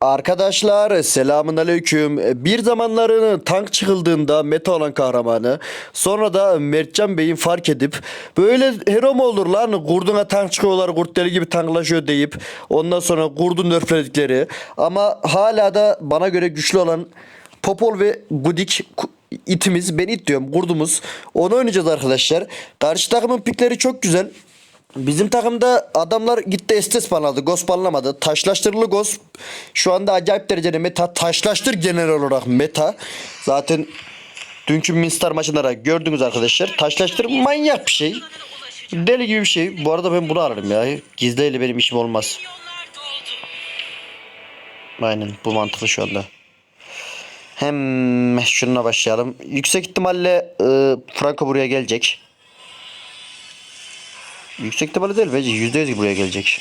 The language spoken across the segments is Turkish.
Arkadaşlar selamun aleyküm. Bir zamanların tank çıkıldığında meta olan kahramanı sonra da Mertcan Bey'in fark edip böyle hero mu olur lan kurduna tank çıkıyorlar kurt deli gibi tanklaşıyor deyip ondan sonra kurdu nerfledikleri ama hala da bana göre güçlü olan Popol ve Gudik itimiz ben it diyorum kurdumuz onu oynayacağız arkadaşlar. Karşı takımın pikleri çok güzel. Bizim takımda adamlar gitti estes banladı. Ghost banlamadı. Taşlaştırılı Ghost şu anda acayip derecede meta. Taşlaştır genel olarak meta. Zaten dünkü Minstar maçında da gördünüz arkadaşlar. Taşlaştır manyak bir şey. Deli gibi bir şey. Bu arada ben bunu ararım ya. Gizliyle benim işim olmaz. Aynen bu mantıklı şu anda. Hem şununla başlayalım. Yüksek ihtimalle e, Franco buraya gelecek. Yüksek ihtimalle değil bence yüzde yüz buraya gelecek.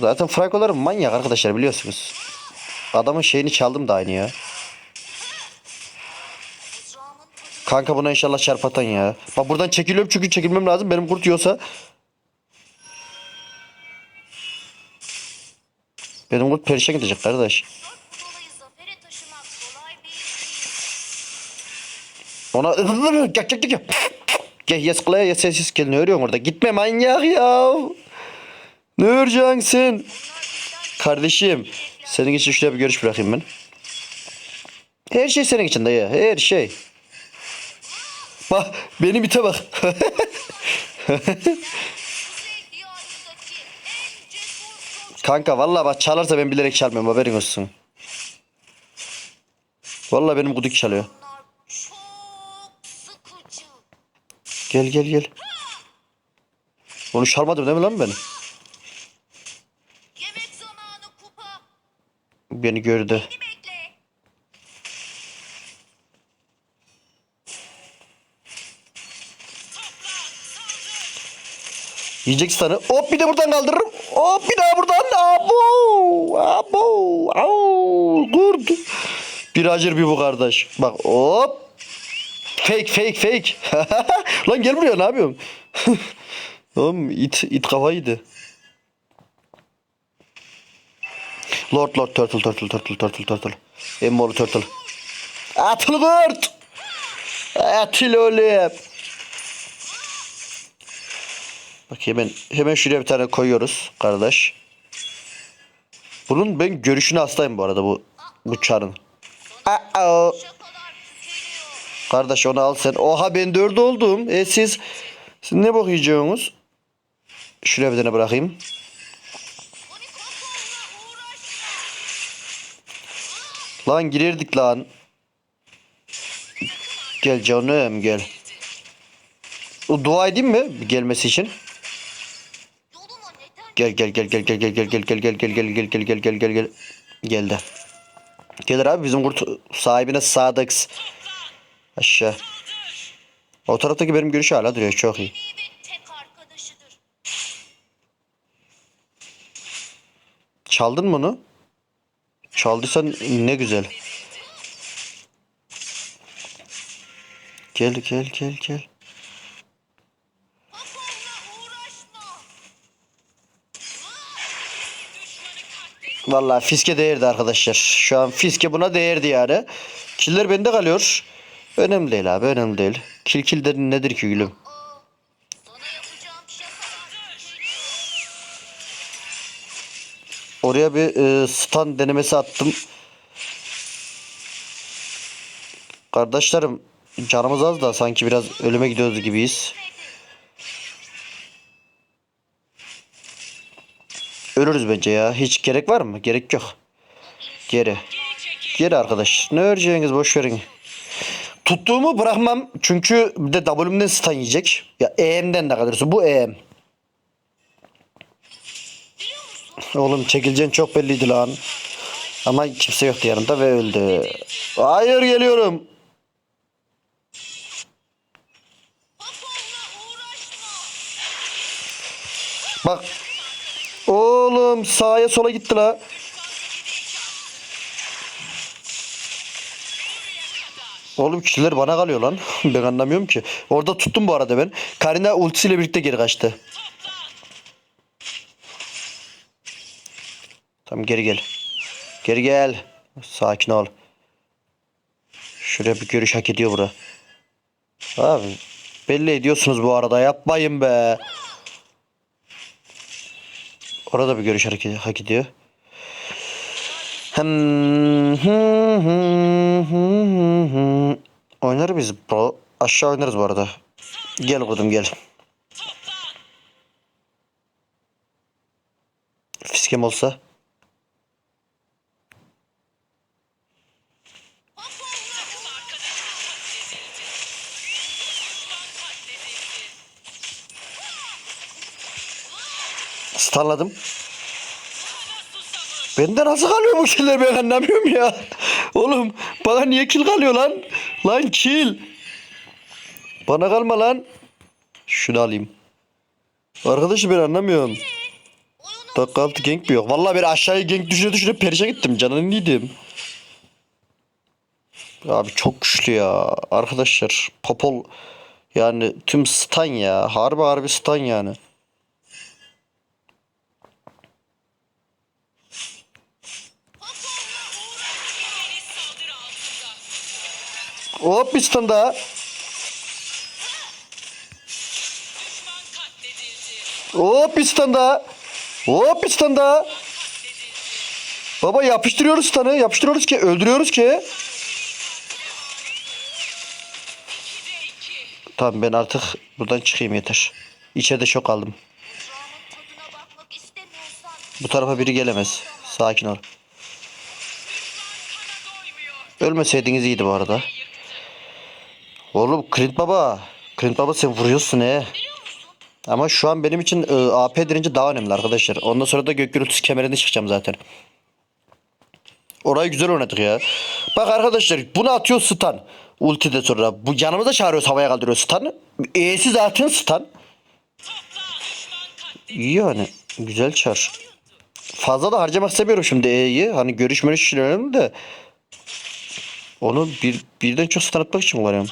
Zaten Franco'lar manyak arkadaşlar biliyorsunuz. Adamın şeyini çaldım da aynı ya. Kanka buna inşallah çarpatan ya. Bak buradan çekiliyorum çünkü çekilmem lazım. Benim kurt yiyorsa. Benim kurt perişan gidecek kardeş. Ona gel gel gel. Gel yes kılaya yes yes yes gel ne örüyorsun orada? Gitme manyak ya. Ne öreceksin? Kardeşim senin için şuraya bir görüş bırakayım ben. Her şey senin için dayı. Her şey. Bak benim ite bak. Kanka vallahi bak çalarsa ben bilerek çalmıyorum haberin olsun. Vallahi benim guduk çalıyor. Gel gel gel. Onu çalmadım değil mi lan. Beni gördü. Beni bekle. Yiyecek starı. Hop bir de buradan kaldırırım. Hop bir daha buradan. Abo. Abo. Au. Kurt. Bir acır bir bu kardeş. Bak hop. Fake fake fake. Lan gel buraya ne yapıyorsun? Oğlum it, it kafaydı. Lord Lord Turtle Turtle Turtle Turtle Turtle. Emmolu Turtle. Atıl kurt. Atıl oğlum. Bak hemen hemen şuraya bir tane koyuyoruz kardeş. Bunun ben görüşüne hastayım bu arada bu bu çarın. Şakalar tükeniyor. Kardeş onu al sen. Oha ben dört oldum. E siz, siz ne bok yiyeceksiniz? Şuraya bir tane bırakayım. Lan girerdik lan. Gel canım gel. O dua edeyim mi gelmesi için? Gel gel gel gel gel gel gel gel gel gel gel gel gel gel gel gel gel gel geldi. Gelir abi bizim kurt sahibine sadık. Aşağı. O taraftaki benim görüş hala duruyor çok iyi. Çaldın mı onu? Çaldıysan ne güzel. Gel gel gel gel. Vallahi fiske değerdi arkadaşlar. Şu an fiske buna değerdi yani. Killer bende kalıyor. Önemli değil abi önemli değil. Kil kil de nedir ki gülüm? Oraya bir e, stand denemesi attım. Kardeşlerim canımız az da sanki biraz ölüme gidiyoruz gibiyiz. Ölürüz bence ya. Hiç gerek var mı? Gerek yok. Geri. Geri arkadaş. Ne öreceğiniz boş verin. Tuttuğumu bırakmam. Çünkü bir de W'mden stun yiyecek. Ya EM'den de kalırsa. Bu EM. Oğlum çekileceğin çok belliydi lan. Ama kimse yoktu yanında ve öldü. Hayır geliyorum. Bak. Oğlum sağa sola gitti la. Oğlum kişiler bana kalıyor lan. ben anlamıyorum ki. Orada tuttum bu arada ben. Karina ultisiyle birlikte geri kaçtı. Tamam geri gel. Geri gel. Sakin ol. Şuraya bir görüş hak ediyor bura. Abi belli ediyorsunuz bu arada yapmayın be. Orada bir görüş hak ediyor. Hmm, hı, hı, hı, hı, hı. Oynar biz bro. Aşağı oynarız bu arada. Gel kurdum gel. Fiskem olsa. Starladım. Bende nasıl kalıyor bu killer ben anlamıyorum ya. Oğlum bana niye kill kalıyor lan? Lan kill. Bana kalma lan. Şunu alayım. Arkadaşı ben anlamıyorum. Dakika altı gank mi yok? Vallahi ben aşağıya gank düşüne düşüne perişan gittim. Canını yedim. Abi çok güçlü ya. Arkadaşlar Popol yani tüm stan ya. Harbi harbi stan yani. Hop bir stun daha. Hop bir stun daha. Hop bir. Baba yapıştırıyoruz stun'ı. Yapıştırıyoruz ki öldürüyoruz ki. Tamam ben artık buradan çıkayım yeter. İçeride şok aldım. Bu tarafa biri gelemez. Sakin ol. Ölmeseydiniz iyiydi bu arada. Oğlum Clint Baba. Clint Baba sen vuruyorsun he. Ama şu an benim için e, AP direnci daha önemli arkadaşlar. Ondan sonra da gök gürültüsü kemerine çıkacağım zaten. Orayı güzel oynadık ya. Bak arkadaşlar bunu atıyor stun. Ultide sonra. Bu yanımıza çağırıyoruz havaya kaldırıyor stun. E'si zaten stun. İyi yani. Güzel çar. Fazla da harcamak istemiyorum şimdi E'yi. Hani görüş mörüş için önemli de. Onu bir, birden çok stun atmak için kullanıyorum.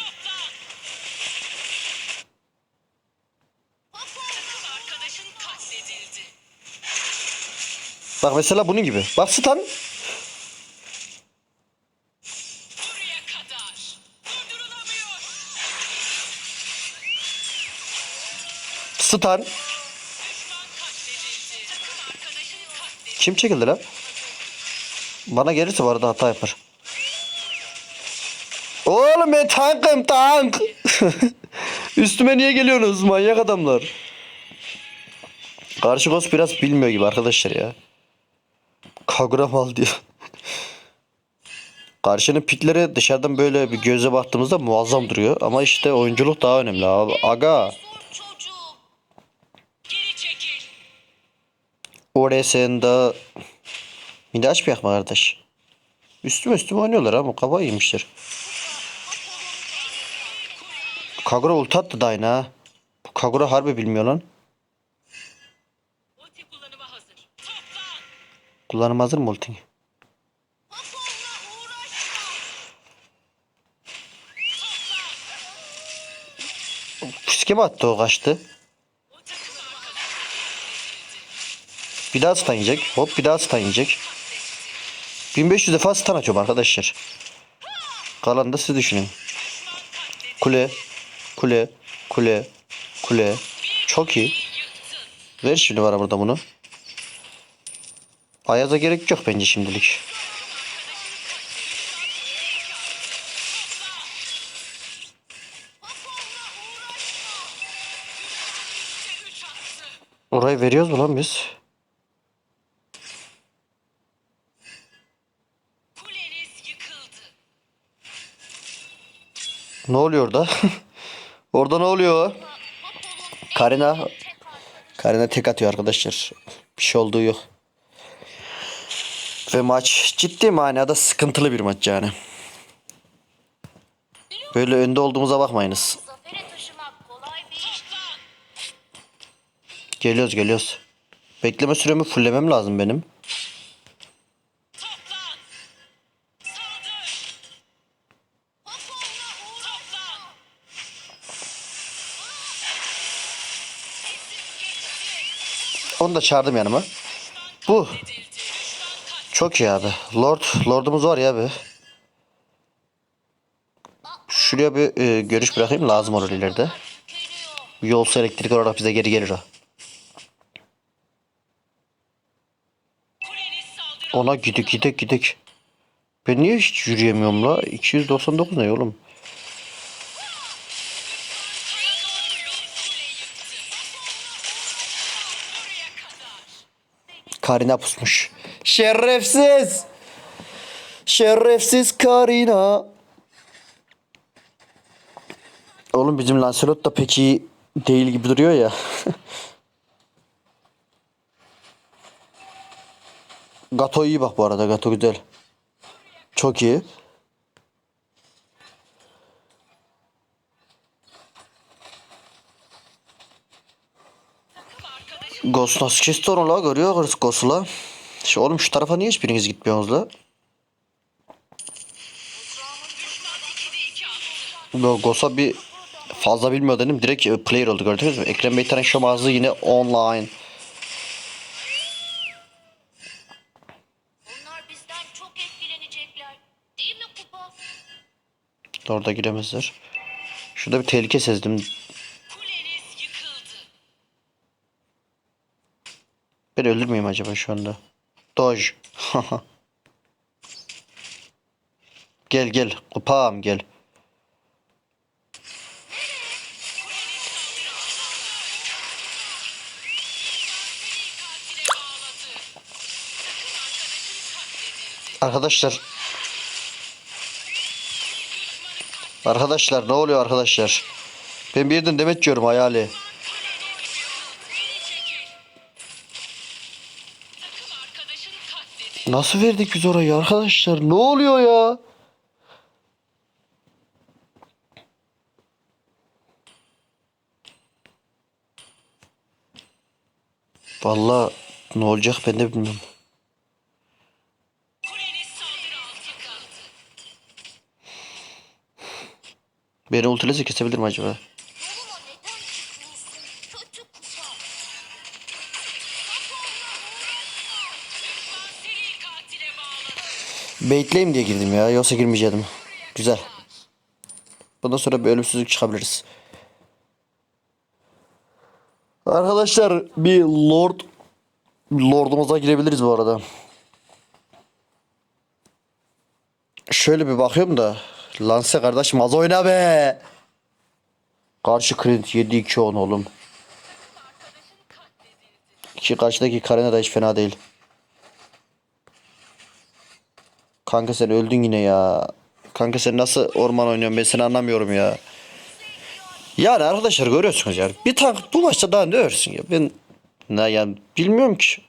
Bak mesela bunun gibi. Bak stun. Stun. Kim çekildi lan? Bana gelirse bu arada hata yapar. Oğlum ben tankım tank. Üstüme niye geliyorsunuz manyak adamlar? Karşı biraz bilmiyor gibi arkadaşlar ya. Kagura mal diyor. Karşının pikleri dışarıdan böyle bir göze baktığımızda muazzam duruyor. Ama işte oyunculuk daha önemli abi. Aga. Oraya sen de açmayak mı kardeş? Üstüme üstüme oynuyorlar ama kafa yemişler. Kagura ulti attı da aynı ha. Bu Kagura harbi bilmiyor lan. Kullanım hazır mı ultin? Fiske mi attı o kaçtı? Bir daha stun yiyecek. Hop bir daha stun yiyecek. 1500 defa stun atıyorum arkadaşlar. Kalan da siz düşünün. Kule. Kule. Kule. Kule. Çok iyi. Ver şimdi bana burada bunu. Ayaz'a gerek yok bence şimdilik. Orayı veriyoruz mu lan biz? Ne oluyor orada? orada ne oluyor? Karina Karina tek atıyor arkadaşlar. Bir şey olduğu yok. Ve maç ciddi manada sıkıntılı bir maç yani. Böyle önde olduğumuza bakmayınız. Geliyoruz geliyoruz. Bekleme süremi fullemem lazım benim. Onu da çağırdım yanıma. Bu. Çok iyi abi. Lord, Lord'umuz var ya abi. Şuraya bir e, görüş bırakayım lazım olur ileride. Yolsa elektrik olarak bize geri gelir o. Ona gidek gidek gidek. Ben niye hiç yürüyemiyorum la? 299 ne oğlum? Karina pusmuş. Şerefsiz. Şerefsiz Karina. Oğlum bizim Lancelot da pek iyi değil gibi duruyor ya. Gato iyi bak bu arada. Gato güzel. Çok iyi. Ghost nasıl kesti onu la görüyor Ghost'la. Şu oğlum şu tarafa niye hiçbiriniz gitmiyorsunuz la? düşman 2'de 2 attı. Yo, Ghost'a bir fazla bilmiyor dedim. Direkt e, player oldu gördünüz mü? Ekrem Beytan'ın şomazı yine online. Onlar bizden çok etkilenecekler. Değil mi Kupa? Orada giremezler. Şurada bir tehlike sezdim. Ben ölür müyüm acaba şu anda? Doj. gel gel. Kupam gel. Arkadaşlar. Arkadaşlar ne oluyor arkadaşlar? Ben bir yerden demet diyorum hayali. Nasıl verdik biz orayı arkadaşlar? Ne oluyor ya? Vallahi ne olacak ben de bilmiyorum. Beni ultilese kesebilir mi acaba? Baitleyim diye girdim ya. Yoksa girmeyecektim. Güzel. Bundan sonra bir ölümsüzlük çıkabiliriz. Arkadaşlar bir lord lordumuza girebiliriz bu arada. Şöyle bir bakıyorum da Lance kardeşim az oyna be. Karşı Clint 7-2-10 oğlum. Ki karşıdaki Karina da hiç fena değil. Kanka sen öldün yine ya. Kanka sen nasıl orman oynuyorsun ben seni anlamıyorum ya. Yani arkadaşlar görüyorsunuz yani. Bir tank bu maçta daha ne örsün ya. Ben ne yani bilmiyorum ki.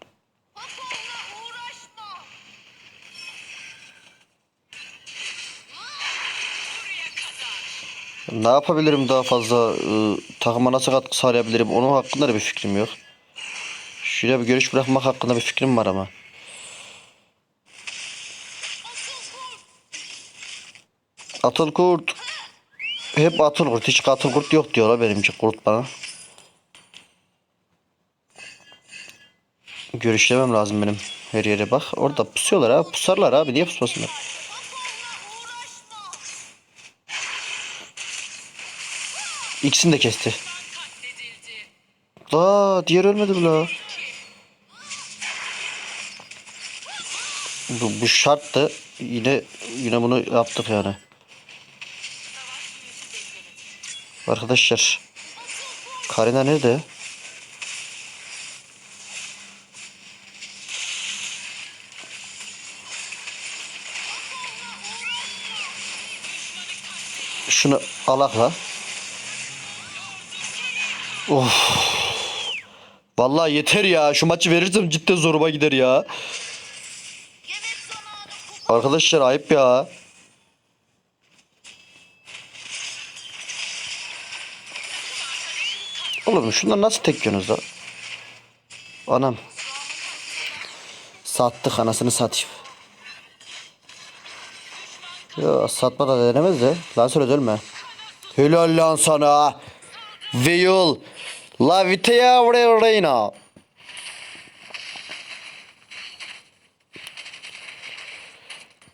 Ne yapabilirim daha fazla ıı, takıma nasıl katkı sağlayabilirim onun hakkında da bir fikrim yok. Şuraya bir görüş bırakmak hakkında bir fikrim var ama. Atıl kurt. Hep atıl kurt. Hiç katıl kurt yok diyorlar benimki kurt bana. Görüşlemem lazım benim her yere bak. Orada pusuyorlar ha. Pusarlar abi. Niye pusmasınlar? İkisini de kesti. Aa diğer ölmedi mi la? Bu, bu şarttı. Yine yine bunu yaptık yani. Arkadaşlar. Karina nerede? Şunu alakla. Of. Vallahi yeter ya. Şu maçı verirsem cidden zoruma gider ya. Arkadaşlar ayıp ya. Oğlum şunlar nasıl tek yiyorsunuz da? Anam. Sattık anasını satayım. Ya satma da denemez de. Lan söyle ölme. Helal lan sana. Veil. La Vitea Reina.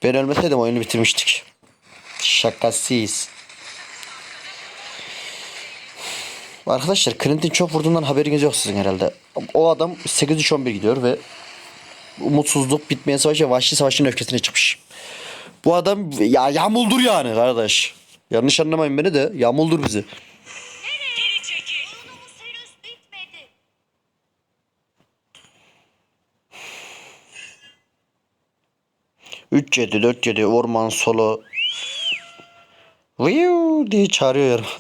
Ben ölmeseydim oyunu bitirmiştik. Şakasız. Arkadaşlar Clint'in çok vurduğundan haberiniz yok sizin herhalde. O adam 8-3-11 gidiyor ve umutsuzluk bitmeyen savaş ve vahşi savaşın öfkesine çıkmış. Bu adam ya yağmuldur yani kardeş. Yanlış anlamayın beni de yağmuldur bizi. Üç yedi, dört yedi, orman solo. Viu diye çağırıyor.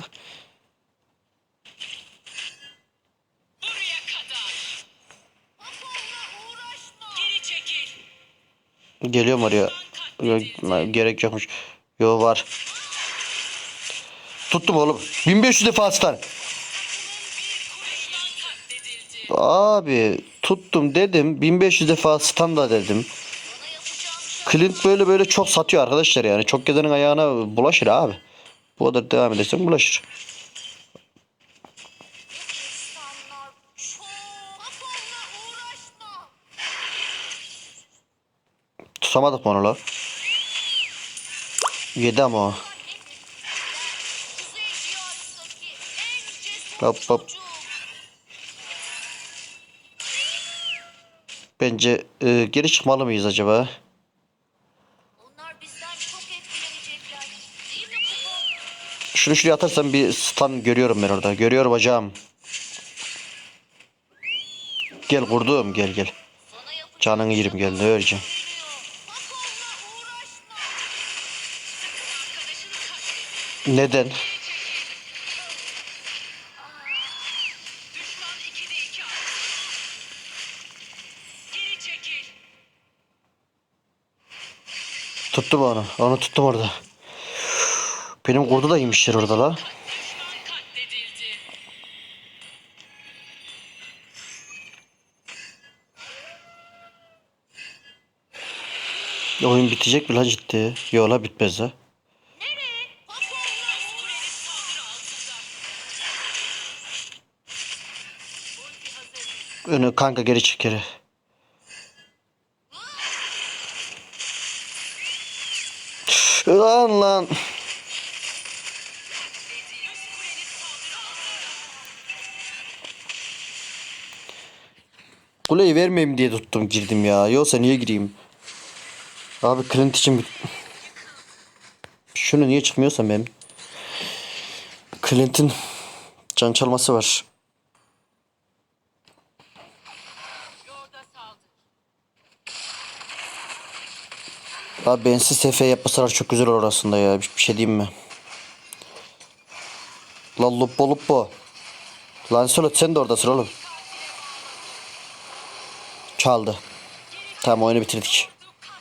Geliyorum oraya. Yok, gerek yokmuş. Yo var. Tuttum oğlum. 1500 defa katledildi. Abi tuttum dedim. 1500 defa standa dedim. Clint böyle böyle çok satıyor arkadaşlar yani. Çok gezenin ayağına bulaşır abi. Bu kadar devam edersen bulaşır. Tutamadık mı onu la? Yedi ama o. Hop, hop. Bence e, geri çıkmalı mıyız acaba? Şunu şuraya atarsam bir stun görüyorum ben orada. Görüyorum hocam. Gel kurdum gel gel. Canını yerim gel ne öreceğim. Neden? Düşman 2'de 2 aldı. Geri çekil. Tuttum onu. Onu tuttum orada. Benim kurdu da yemişler orada la. Oyun bitecek mi la ciddi? Yok la bitmez ha. Önü kanka geri çık geri. Lan lan. Kuleyi vermeyeyim diye tuttum girdim ya. Yoksa niye gireyim? Abi Clint için bir... Şunu niye çıkmıyorsam benim? Clint'in can çalması var. Abi bensiz SF yapmasalar çok güzel olur aslında ya. Bir, bir şey diyeyim mi? Lan lupo lupo. Lan Solot sen de oradasın oğlum. Çaldı. Tamam oyunu bitirdik.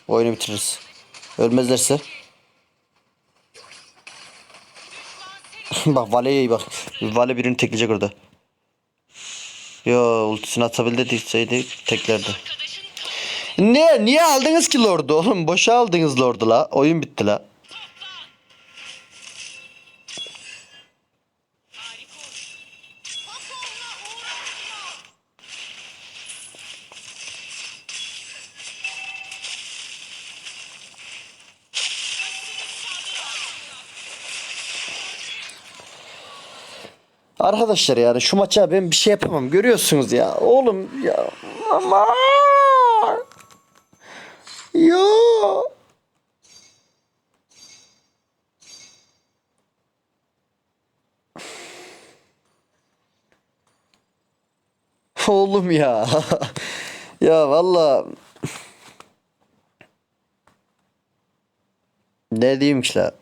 Oyunu bitiririz. Ölmezlerse. bak Vale'ye iyi bak. Vale birini tekleyecek orada. Yo ultisini atabildi deseydi teklerdi. Ne? Niye aldınız ki Lord'u oğlum? Boşa aldınız Lord'u la. Oyun bitti la. Arkadaşlar yani şu maça ben bir şey yapamam. Görüyorsunuz ya. Oğlum ya. Ama. Oğlum ya. ya valla. Ne diyeyim la?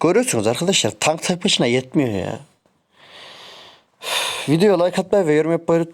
Görüyorsunuz arkadaşlar tank tek başına yetmiyor ya. Videoya like atmayı ve yorum yapmayı unutmayın.